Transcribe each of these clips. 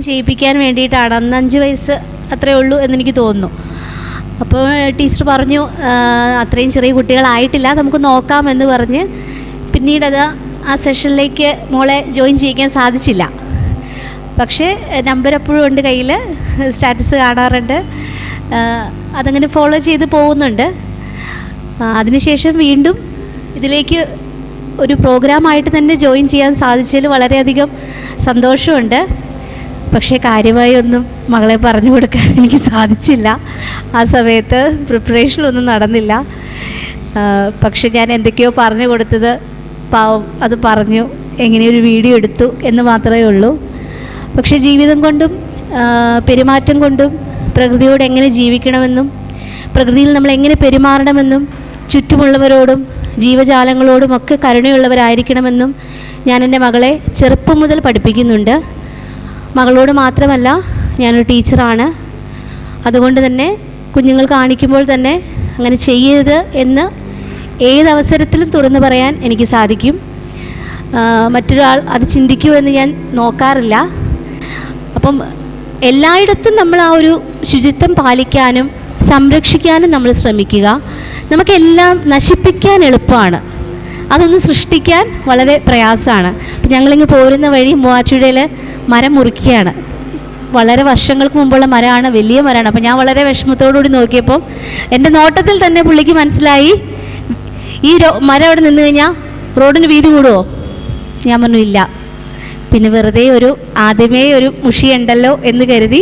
Join ചെയ്യിപ്പിക്കാൻ വേണ്ടിയിട്ടാണ്. അന്ന് അഞ്ച് വയസ്സ് അത്രേ ഉള്ളൂ എന്നെനിക്ക് തോന്നുന്നു. അപ്പോൾ ടീച്ചർ പറഞ്ഞു "ആ, അത്രയും ചെറിയ കുട്ടികളായിട്ടില്ല നമുക്ക് നോക്കാം എന്ന് പറഞ്ഞ് പിന്നീടത് ആ സെഷനിലേക്ക് മോളെ ജോയിൻ ചെയ്യിക്കാൻ സാധിച്ചില്ല. പക്ഷേ നമ്പർ എപ്പോഴും ഉണ്ട് കയ്യിൽ സ്റ്റാറ്റസ് കാണാറുണ്ട്. അതങ്ങനെ ഫോളോ ചെയ്ത് പോകുന്നുണ്ട്. അതിനുശേഷം വീണ്ടും ഇതിലേക്ക് ഒരു പ്രോഗ്രാമായിട്ട് തന്നെ ജോയിൻ ചെയ്യാൻ സാധിച്ചതിൽ വളരെയധികം സന്തോഷമുണ്ട്. പക്ഷേ കാര്യമായി ഒന്നും മകളെ പറഞ്ഞു കൊടുക്കാൻ എനിക്ക് സാധിച്ചില്ല. ആ സമയത്ത് പ്രിപ്പറേഷനൊന്നും നടന്നില്ല. പക്ഷെ ഞാൻ എന്തൊക്കെയോ പറഞ്ഞു കൊടുത്തത് പാവം അത് പറഞ്ഞു എങ്ങനെയൊരു വീഡിയോ എടുത്തു എന്ന് മാത്രമേ ഉള്ളൂ. പക്ഷെ ജീവിതം കൊണ്ടും പെരുമാറ്റം കൊണ്ടും പ്രകൃതിയോട് എങ്ങനെ ജീവിക്കണമെന്നും പ്രകൃതിയിൽ നമ്മൾ എങ്ങനെ പെരുമാറണമെന്നും ചുറ്റുമുള്ളവരോടും ജീവജാലങ്ങളോടും ഒക്കെ കരുണയുള്ളവരായിരിക്കണമെന്നും ഞാൻ എന്റെ മകളെ ചെറുപ്പം മുതൽ പഠിപ്പിക്കുന്നുണ്ട്. മകളോട് മാത്രമല്ല ഞാനൊരു ടീച്ചറാണ്. അതുകൊണ്ട് തന്നെ കുഞ്ഞുങ്ങൾ കാണിക്കുമ്പോൾ തന്നെ അങ്ങനെ ചെയ്യരുത് എന്ന് ഏതവസരത്തിലും തുറന്നു പറയാൻ എനിക്ക് സാധിക്കും. മറ്റൊരാൾ അത് ചിന്തിക്കൂ എന്ന് ഞാൻ നോക്കാറില്ല. അപ്പം എല്ലായിടത്തും നമ്മൾ ആ ഒരു ശുചിത്വം പാലിക്കാനും സംരക്ഷിക്കാനും നമ്മൾ ശ്രമിക്കുക. നമുക്കെല്ലാം നശിപ്പിക്കാൻ എളുപ്പമാണ്. അതൊന്ന് സൃഷ്ടിക്കാൻ വളരെ പ്രയാസമാണ്. അപ്പം ഞങ്ങളിങ്ങ് പോരുന്ന വഴി മൂവാറ്റുപുഴയിൽ മരം മുറിക്കുകയാണ്. വളരെ വർഷങ്ങൾക്ക് മുമ്പുള്ള മരമാണ് വലിയ മരമാണ്. അപ്പം ഞാൻ വളരെ വിഷമത്തോടുകൂടി നോക്കിയപ്പോൾ എന്റെ നോട്ടത്തിൽ തന്നെ പുള്ളിക്ക് മനസ്സിലായി ഈ മരം അവിടെ നിന്ന് കഴിഞ്ഞാൽ റോഡിന് വീതി കൂടുമോ ഞാൻ പറഞ്ഞു ഇല്ല. പിന്നെ വെറുതെ ഒരു ആദ്യമേ ഒരു മുഷിയുണ്ടല്ലോ എന്ന് കരുതി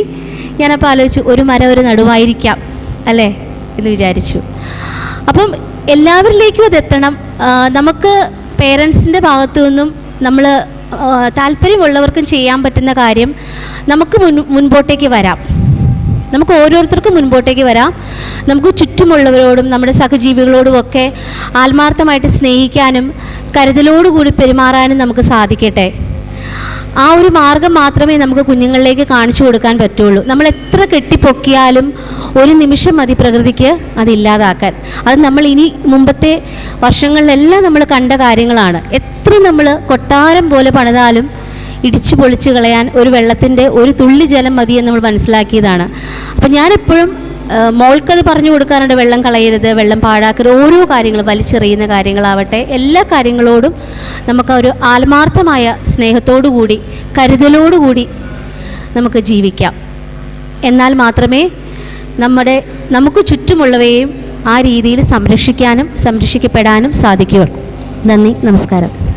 ഞാനപ്പോൾ ആലോചിച്ചു ഒരു മരം ഒരു നടുവായിരിക്കാം അല്ലേ എന്ന് വിചാരിച്ചു. അപ്പം എല്ലാവരിലേക്കും അത് എത്തണം. നമുക്ക് പേരൻസിന്റെ ഭാഗത്തു നിന്നും നമ്മൾ താല്പര്യമുള്ളവർക്കും ചെയ്യാൻ പറ്റുന്ന കാര്യം നമുക്ക് മുൻ മുൻപോട്ടേക്ക് വരാം. നമുക്ക് ഓരോരുത്തർക്കും മുൻപോട്ടേക്ക് വരാം. നമുക്ക് ചുറ്റുമുള്ളവരോടും നമ്മുടെ സഹജീവികളോടും ഒക്കെ ആത്മാർത്ഥമായിട്ട് സ്നേഹിക്കാനും കരുതലോടുകൂടി പെരുമാറാനും നമുക്ക് സാധിക്കട്ടെ. ആ ഒരു മാർഗം മാത്രമേ നമുക്ക് കുഞ്ഞുങ്ങളിലേക്ക് കാണിച്ചു കൊടുക്കാൻ പറ്റുള്ളൂ. നമ്മൾ എത്ര കെട്ടിപ്പൊക്കിയാലും ഒരു നിമിഷം മതി പ്രകൃതിക്ക് അതില്ലാതാക്കാൻ അത് നമ്മൾ ഇനി മുമ്പത്തെ വർഷങ്ങളിലെല്ലാം നമ്മൾ കണ്ട കാര്യങ്ങളാണ്. എത്ര നമ്മൾ കൊട്ടാരം പോലെ പണിതാലും ഇടിച്ചു പൊളിച്ച് കളയാൻ ഒരു വെള്ളത്തിന്റെ ഒരു തുള്ളി ജലം മതി എന്ന് നമ്മൾ മനസ്സിലാക്കിയതാണ്. അപ്പം ഞാനെപ്പോഴും മോൾക്കത് പറഞ്ഞു കൊടുക്കാറുണ്ട് വെള്ളം കളയരുത് വെള്ളം പാഴാക്കരുത് ഓരോ കാര്യങ്ങൾ വലിച്ചെറിയുന്ന കാര്യങ്ങളാവട്ടെ എല്ലാ കാര്യങ്ങളോടും നമുക്ക് ഒരു ആത്മാർത്ഥമായ സ്നേഹത്തോടു കൂടി കരുതലോടുകൂടി നമുക്ക് ജീവിക്കാം. എന്നാൽ മാത്രമേ നമ്മുടെ നമുക്ക് ചുറ്റുമുള്ളവയെയും ആ രീതിയിൽ സംരക്ഷിക്കാനും സംരക്ഷിക്കപ്പെടാനും സാധിക്കുകയുള്ളൂ. നന്ദി നമസ്കാരം.